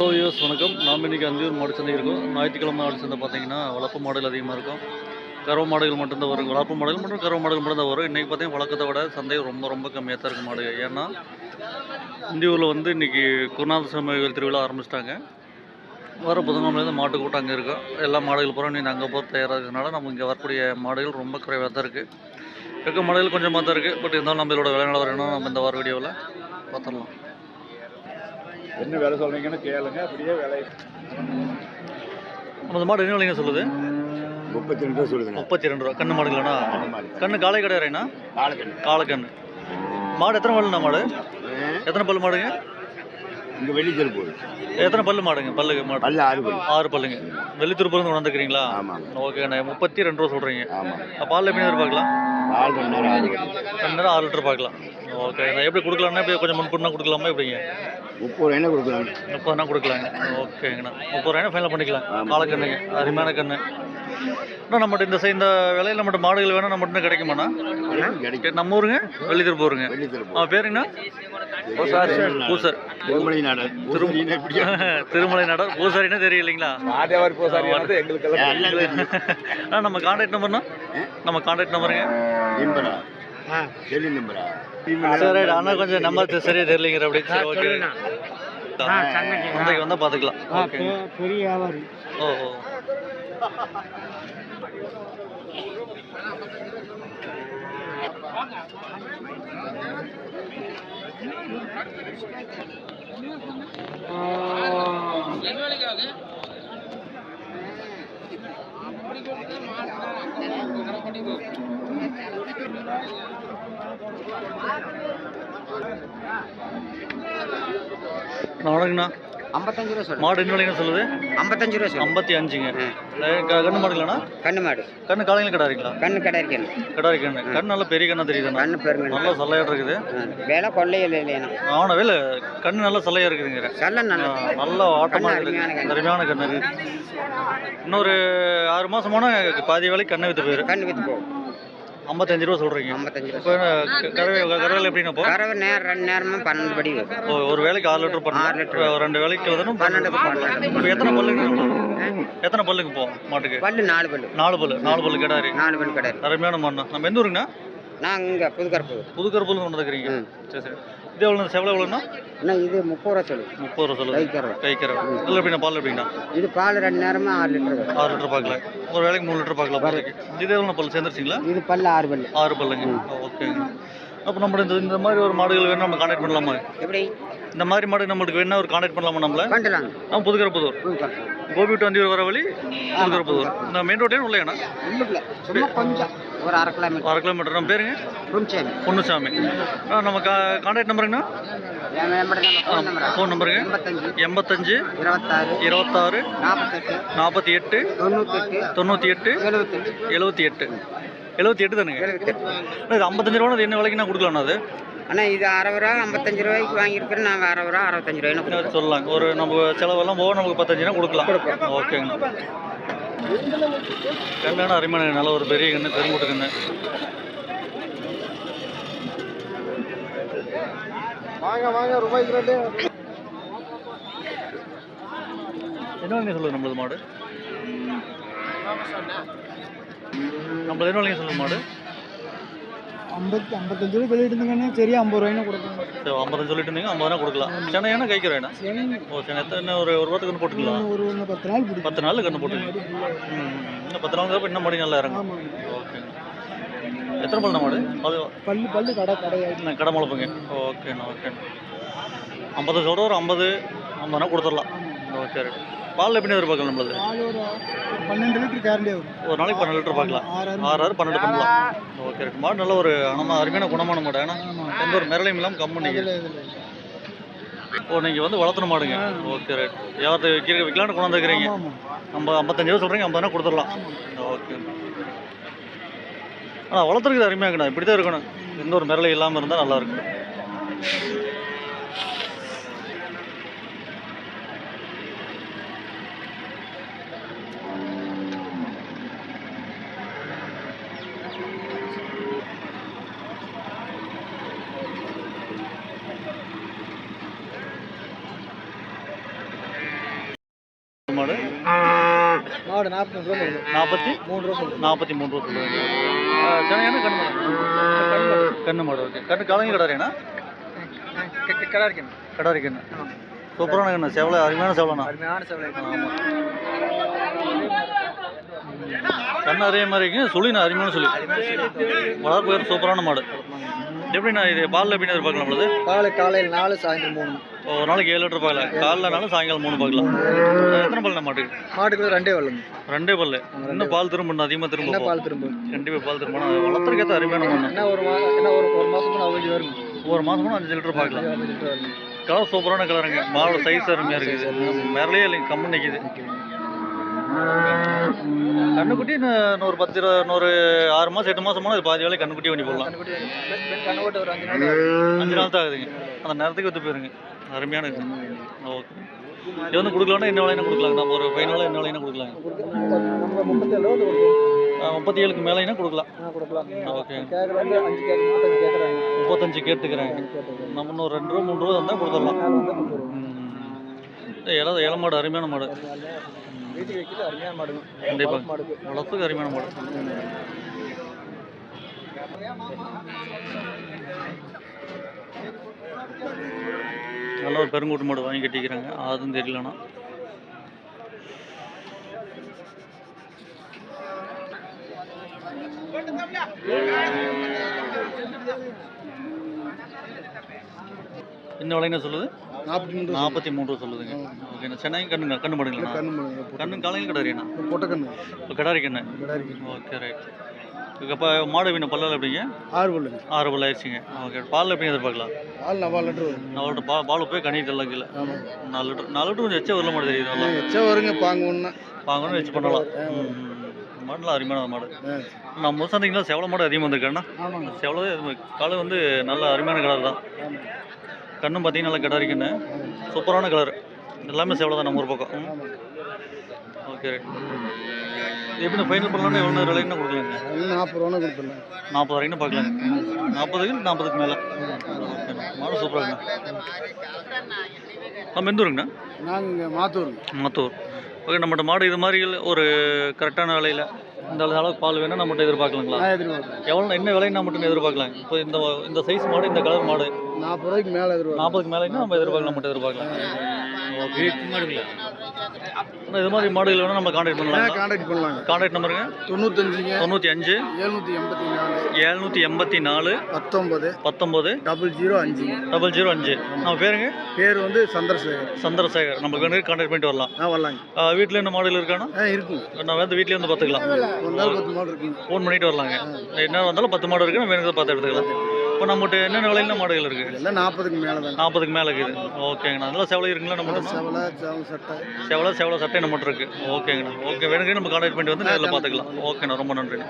Hello use வணக்கம். நாம் இன்றைக்கி அந்தியூர் மாடு சந்தை இருக்கும். ஞாயிற்றுக்கிழமை மாடு சந்தை பார்த்தீங்கன்னா வளர்ப்பு மாடுகள் அதிகமாக இருக்கும். கறவை மாடுகள் மட்டும்தான் வரும். வளர்ப்பு மாடுகள் மற்றும் கறவை மாடுகள் மட்டும்தான் வரும். இன்றைக்கி பார்த்தீங்கன்னா வழக்கத்தை விட சந்தை ரொம்ப ரொம்ப கம்மியாக தான் இருக்கும் மாடு. ஏன்னா இந்தியூரில் வந்து இன்றைக்கி குருநாத சமயங்கள் திருவிழா ஆரம்பிச்சிட்டாங்க. வர புதன்கிழமையிலேருந்து மாட்டு கூட்டம் அங்கே இருக்கும். எல்லா மாடுகள் பூரா நீங்கள் அங்கே போக தயாராக இருக்கிறதுனால நம்ம இங்கே வரக்கூடிய மாடுகள் ரொம்ப குறைவாக தான் இருக்குது இருக்க மாடுகள் கொஞ்சமாக தான் இருக்குது பட் இருந்தாலும் நம்மளோட இதோட விலை நிலவரம் நம்ம இந்த வார வீடியோவில் பார்த்துடலாம். என்ன வேலை சொல்றீங்கன்னு கேளுங்க அப்படியே வேலை. நம்ம இந்த மாடு என்ன விலைங்க சொல்லுது? முப்பத்தி ரெண்டு ரூபா சொல்லுதுங்க. முப்பத்தி ரெண்டு ரூபா. கண்ணு மாடுங்களாண்ணா கண்ணு காலை கிடையாதுண்ணா காலக்கண்ணு காலக்கண்ணு மாடு எத்தனை பல்லுண்ணா மாடு? எத்தனை பல்லு மாடுங்க? இங்க வெள்ளி போகுது. எத்தனை பல்லு மாடுங்க? பல்லுங்க மாடு. பல்ல ஆறு பல்லு. ஆறு பல்லுங்க. வெள்ளித்திருப்பூர்ந்து கொண்டாந்துக்கிறீங்களா ஆமாங்க. ஓகேண்ணா. முப்பத்தி ரெண்டு ரூபா சொல்கிறீங்க ஆமாம் பால் எப்படி எதிர்பார்க்கலாம்? நாலு ரெண்டு நேரம் ரெண்டு நேரம் ஆறு லிட்டர் பார்க்கலாம். ஓகேண்ணா எப்படி கொடுக்கலாம்னா இப்போ கொஞ்சம் முன்புனா கொடுக்கலாமா எப்படிங்க? முப்பது ரூபா என்ன கொடுக்குறாங்க முப்பதுனா கொடுக்கலாங்க. ஓகேங்கண்ணா. முப்பது ரூபாய்னா ஃபைனல் பண்ணிக்கலாம். காலக்கண்ணுங்க அருமையான கண்ணு. அண்ணா நம்மகிட்ட இந்த சை- இந்த விலையில் நம்மகிட்ட மாடுகள் வேணால் நம்மகிட்ட கிடைக்குமாண்ணா? கிடைக்கும். நம்ம ஊருங்க? வெள்ளித்திருப்பூருங்க வெள்ளி ஆ பேருங்கண்ணா பூசர். திருமணி நாடு திருமணி எப்படி திருமலை நடர். பூசாரினா தெரியும் இல்லைங்களா ஆதேவாரி பூசாரி எங்களுக்கு அண்ணா நம்ம கான்டாக்ட் நம்பர்னா நம்ம கான்டாக்ட் நம்பருங்க நம்பரா? டெல்லி நம்பரா? சரி அண்ணா கொஞ்சம் நம்பர் சரியா தெரியலைங்கிற அப்படி சரி ஓகே. சந்தைக்கு வந்தால் பார்த்துக்கலாம் ஓகே பெரிய வியாபாரி. ஓ ஓ. வணக்கண்ணா ஐம்பத்தஞ்சு ரூபா சொல்லு மாடு என்ன விலைன்னு சொல்லுது? ஐம்பத்தஞ்சு ரூபா சொல்லு ஐம்பத்தி அஞ்சுங்க. கண்ணு மாடுங்களாண்ணா கண்ணு மாடு. கண்ணு காலையில் கிடாரிங்களா கண்ணு கடை இருக்கணும் கிடாரி கண்ணு கண்ணு நல்லா பெரிய கண்ணா தெரியுதுண்ணா. கண்ணு பெருங்கண்ணு நல்லா சல்லையாட்டு இருக்குது. விலை கொள்ளையில் இல்லையா அவன வேலை கண்ணு நல்லா சல்லையா இருக்குதுங்கிற. செல்லம் நல்ல நல்ல ஆட்டமா கண்ணு இருக்கு. அருமையான கண்ணு. கண்ணு இன்னொரு ஆறு மாசம் போனா பாதி வேலைக்கு கண்ணு வித்து போயிரு. கண்ணு வித்து போகும். ஐம்பத்தஞ்சு ரூபா சொல்றீங்க. ஐம்பத்தஞ்சு ரூபா கறவை கறவையில் எப்படின்னா போ கறவை நேரம் ரெண்டு நேரமும் பன்னெண்டு படி ஓ, ஒரு வேலைக்கு ஆறு லிட்டர் ஆறு பண்ணலாம் லிட்டர். ரெண்டு வேலைக்கு வந்து பன்னெண்டு இப்போ எத்தனை பல்லுங்க? எத்தனை பல்லுங்க போகும் மாட்டுக்கு? பல்லு நாலு பல்லு. நாலு பல்லு. நாலு பல்லு கிடாரி. நாலு பல்லு கடை இருக்கு அருமையான மண்ணா. நம்ம எந்த ஊருங்கண்ணா? நான் இங்கே புதுக்கரப்பு புது கருப்பூர்ல கொண்டு வந்துக்கிறீங்க ம். சரி சரி. இது எவ்வளோ செவலை எவ்வளோண்ணா அண்ணா இது முப்பது ரூபா சொல்லு முப்பது ரூபா சொல்லுது கை கறவை கை கறவை இல்லை எப்படின்னா பால் எப்படின்னா இது பால் ரெண்டு நேரமும் ஆறு லிட்டர் ஆறு லிட்டர் பார்க்கலாம் ஒரு வேலைக்கு மூணு லிட்டர் பார்க்கலாம் பாருங்க இது எவ்வளோ பல் சேர்ந்துருச்சிங்களா? இது பல்லு ஆறு பல்லு. ஆறு பல்லுங்க. ஓகேங்க. அப்போ நம்ம இந்த இந்த மாதிரி ஒரு மாடுகள் வேணும் நம்ம கான்டாக்ட் பண்ணலாமா? எப்படி? இந்த மாதிரி மாடு நம்மளுக்கு வேணா ஒரு கான்டாக்ட் பண்ணலாமா நம்மள? பண்ணலாங்க நம்ம புதுக்கரை புதூர் கோபி டு அந்தியூர் வர வழி புதுக்கரை புதூர் இந்த மெயின் ரோட்டே உள்ளேண்ணா கொஞ்சம். ஒரு அரை கிலோமீட்டர் அரை கிலோமீட்டர் நம்ம பேருங்க? பொன்னுசாமி ஆ நம்ம கா கான்டாக்ட் நம்பருங்கண்ணா ஃபோன் நம்பரா ஃபோன் நம்பருங்க எண்பத்தஞ்சு. இருபத்தாறு. இருபத்தாறு. நாற்பத்தெட்டு. நாற்பத்தி எட்டு தொண்ணூற்றி எட்டு எழுபத்தெட்டு எழுபத்தி எட்டு எழுபத்தி எட்டு தானுங்க இது ஐம்பத்தஞ்சு ரூபா என்ன விலைக்கு நான் கொடுக்கலாண்ணா அது? அண்ணா இது அறுபது ரூபா ஐம்பத்தஞ்சு ரூபாய்க்கு வாங்கியிருக்கிறேன் நான் அறுபது ரூபா அறுபத்தஞ்சு ரூபாய்னு. சொல்லலாங்க ஒரு நம்ம செலவெல்லாம் போக நமக்கு பத்தஞ்சுனா கொடுக்கலாம். ஓகேங்க. கண்ணான அருமையான நல்ல ஒரு பெரிய கண்ணு பெருங்கூட்டு கண்ணு வாங்க வாங்க ரூபாய்க்கு ரெண்டு. என்ன விலைங்க சொல்லுது நம்மளது மாடு? நம்மளது என்ன விலைங்க சொல்லுது மாடு? ஐம்பத்தி ஐம்பத்தஞ்சு ரூபாய் வெளியிட்டு இருந்தீங்கன்னா சரி ஐம்பது ரூபாய்னு கொடுப்பேன் சரி ஐம்பது சொல்லிட்டு இருந்தீங்க ஐம்பதுனா கொடுக்கலாம். சென்னை ஏன்னா கைக்கிறேண்ணா சரி ஓ சரி எத்தனை ஒரு ஒரு வாரத்துக்கு போட்டுக்கலாம் ஒரு ஒன்று பத்து நாள் பிடிக்கும். பத்து நாள் கண்ணு போட்டுக்கலாம் இன்னும் பத்து நாள் இன்னும் மடி நல்லா இறங்கும். ஓகேங்க எத்தனை பல்லு மாடு? அது பல்லு பல்லு கடை நான் கடை முளைப்புங்க? ஓகேண்ணா ஓகேண்ணா. ஐம்பது சொல்கிற ஒரு ஐம்பது ஐம்பதுனா கொடுத்துடலாம். ஓகே ரைட் பால் எப்படி எதிர்பார்க்கலாம் நம்மளது? ஒரு ஒரு பன்னெண்டு லிட்டர் கேரண்டி வரும் ஒரு நாளைக்கு பன்னெண்டு லிட்டர் பார்க்கலாம். ஆறு ஆறு பன்னெண்டு பண்ணலாம். ஓகே ரைட் மாடு நல்ல ஒரு நம்ம அருமையான குணமான மாடு. ஏன்னா எந்த ஒரு மிரளையும் இல்லாமல் கம்மு ஓ நீங்கள் வந்து வளர்த்துன மாடுங்க. ஓகே ரைட் யார்த்து விற்கிற விற்கலான்னு கொண்டு வந்துருக்கிறீங்க? நம்ம ஐம்பத்தஞ்சு ரூபா சொல்கிறீங்க ஐம்பதுனா கொடுத்துடலாம். ஓகே ஆனால் வளர்த்துருக்குது அருமையாக இருக்கணும் இப்படி தான் இருக்கணும். எந்த ஒரு மிரளை இல்லாமல் இருந்தால் நல்லா இருக்கும். மாடு? மாடு நாற்பத்தி ரூபா சொல்லுது. நாற்பத்தி? மூணு ரூபா சொல்லுது. நாற்பத்தி மூணு ரூபா சொல்லுவாங்க சென்னையான கண்ணு மாடு? கண்ணு மாடு. ஓகே. கண்ணு கலங்கி கடாரியாண்ணா கடை இருக்கேன் கடாரி கண்ணு சூப்பரான கண்ணு. செவலை அருமையான செவலைண்ணா அருமையான சேவலை ஆமாம் கண்ணு அதே மாதிரி இருக்குங்க சொல்லிண்ணா அருமையான சொல்லி. வளர்ப்பு சூப்பரான மாடு. எப்படிண்ணா இது? பாலில் எப்படின்னு எதிர்பார்க்கலாம் பால் காலையில் நாலு சாயந்தரம் மூணு. ஒரு நாளைக்கு ஏழு லிட்டர் பார்க்கலாம் காலைலனாலும் சாயங்காலம் மூணு பார்க்கலாம் எத்தனை பல்லு மாட்டுக்கு? மாட்டுக்கு ரெண்டே வரலுங்க ரெண்டே பல்லு இன்னும் பால். திரும்ப அதிகமாக திரும்ப. பால் திரும்ப? கண்டிப்பாக பால் திரும்ப. ஆனால் வளர்த்துறதுக்கேற்ற அருமையான மண்ணு என்ன ஒரு என்ன ஒரு ஒரு மாதம் வரும் ஒரு மாதமும் அஞ்சு லிட்டர் பார்க்கலாம் கலர் சூப்பரான கலருங்க மாவோட சைஸ் அருமையாக இருக்குது. மேலேயே இல்லைங்க கம்மு நிற்கிது கண்ணுக்குட்டி இன்னொரு பத்து இன்னொரு ஆறு மாதம் எட்டு மாதம் போனால் பாதி வேலை கண்ணுக்குட்டி பண்ணி போடலாம். ஒரு அஞ்சு நாள் தான் ஆகுதுங்க. அந்த நேரத்துக்கு வந்து போயிருங்க. அருமையான இது. ஓகே. இது வந்து கொடுக்கலன்னா என்ன விலையினா கொடுக்கலாங்க. நம்ம ஒரு ஃபைனலாக என்ன விலையினா கொடுக்கலாங்க. முப்பத்தி ஏழுக்கு மேலேனா கொடுக்கலாம். ஓகே. முப்பத்தஞ்சு கேட்டுக்கிறேன். நம்ம இன்னும் ரெண்டு ரூபா மூணு ரூபா தந்தால் கொடுத்துடலாம். இலை இலை இல மாடு அருமையான மாடு. கண்டிப்பாக வளர்த்துக்கு அருமையான மாடு. நல்ல ஒரு பெருங்கூட்டு மாடு வாங்கி கட்டிக்கிறாங்க. அதுவும் தெரியலண்ணா. என்ன விலைங்க சொல்லுது? நாற்பத்தி ரூபா சொல்லுதுங்க. ஓகேண்ணா. சென்னை கண்ணு கண்ணு மாடுங்களா? கண்ணு காலையில் கடாரிண்ணா? கடாரி கண்ணு. கிடாரிக்கு ஓகே ரைட் இப்போ மாடு வீணை பல்லல் எப்படிங்க? ஆறு பல்லுங்க ஆறு பல்ல ஆயிடுச்சுங்க. ஓகே. பால் எப்படி எதிர்பார்க்கலாம்? ஆள் நவா லிட்டர் வரும். நாலு பால் பால் போய் கணிட்டு எல்லாம் கீழே. நாலு லிட்டர் நாலு லிட்டர் கொஞ்சம் எச்சா வரல மாடு தெரியுது நல்லா. எச்சா வருங்க பாங்க ஒன்று வாங்கணும் வச்சு பண்ணலாம். மாடுலாம் அருமையான மாடு. நம்ம முழுசாந்திங்களா செவல மாடு அதிகமாக வந்திருக்கேன்னா ஆமாங்க. செவல காலை வந்து நல்ல அருமையான கலர் தான். கண்ணும் பார்த்தீங்கன்னா நல்லா கடாரி கண்ணு சூப்பரான கலர் எல்லாமே செவல தான் நம்ம ஒரு பக்கம். Okay right. எப்படி ஃபைனல் பண்ணலாம்னு எவ்வளோ விலைன்னு கொடுக்கலாங்க? நாற்பது ரூபா கொடுத்துடலாம் நாற்பது வரைக்கும் பார்க்கலாங்க நாற்பதுக்கு நாற்பதுக்கு மேலே. மாடு சூப்பராகண்ணா நம்ம எந்த ஊருங்கண்ணா? நாங்கள் மாத்தூருங்க மத்தூர். ஓகே நம்மகிட்ட மாடு இது மாதிரி ஒரு கரெக்டான விலையில் இந்த அளவுக்கு பால் வேணும் நம்மகிட்ட எதிர்பார்க்கலாங்களா? எவ்வளோ என்ன விலைன்னு நம்மகிட்ட எதிர்பார்க்கலாம் இப்போ இந்த இந்த சைஸ் மாடு இந்த கலர் மாடு. நாற்பது ரூபாய்க்கு மேலே எதிர்பார்க்குறேன் நாற்பதுக்கு மேலேன்னா நம்ம எதிர்பார்க்கலாம் நம்மகிட்ட எதிர்பார்க்கலாம் ஓகே இது மாதிரி மாடுகள் வேணும் நம்ம காண்டாக்ட் பண்ணலாம். கான்டாக்ட் பண்ணலாங்க. காண்டாக்ட் நம்பருங்க தொண்ணூத்தஞ்சுங்க. தொண்ணூற்றி அஞ்சு எழுநூற்றி எண்பத்தி நாலு. எழுநூற்றி எண்பத்தி நாலு. பத்தொம்பது பத்தொம்போது டபுள் ஜீரோ அஞ்சுங்க டபுள் ஜீரோ அஞ்சு. நம்ம பேருங்க? பேர் வந்து சந்திரசேகர். சந்திரசேகர். நம்ம வேணும் கான்டாக்ட் பண்ணிட்டு வரலாம். ஆ வரலாங்க. வீட்டில் என்ன மாடல் இருக்கானா? ஆ இருக்குங்க நான் வந்து வீட்லேயே வந்து பார்த்துக்கலாம். ஒரு நாள் பத்து மாடு இருக்குங்க. ஃபோன் பண்ணிட்டு வரலாங்க. என்ன வந்தாலும் பத்து மாடு இருக்குது நம்ம வேணுங்கிறத பார்த்து எடுத்துக்கலாம். இப்போ நம்மகிட்ட என்னென்ன விலையில மாடுகள் இருக்குது எல்லாம் நாற்பதுக்கு மேலே தாங்க நாற்பதுக்கு மேலே இருக்குது. ஓகேங்கண்ணா. அதெல்லாம் செவலை இருக்குங்களா நம்மகிட்ட? செவலை செவலை சட்டை. செவலை செவலை சட்டை நம்மகிட்ட இருக்குது ஓகேங்கண்ணா. ஓகே வேணுங்க நம்ம கான்டாக்ட் பண்ணிட்டு வந்து நேரில் பார்த்துக்கலாம் ஓகேண்ணா ரொம்ப நன்றிண்ணா.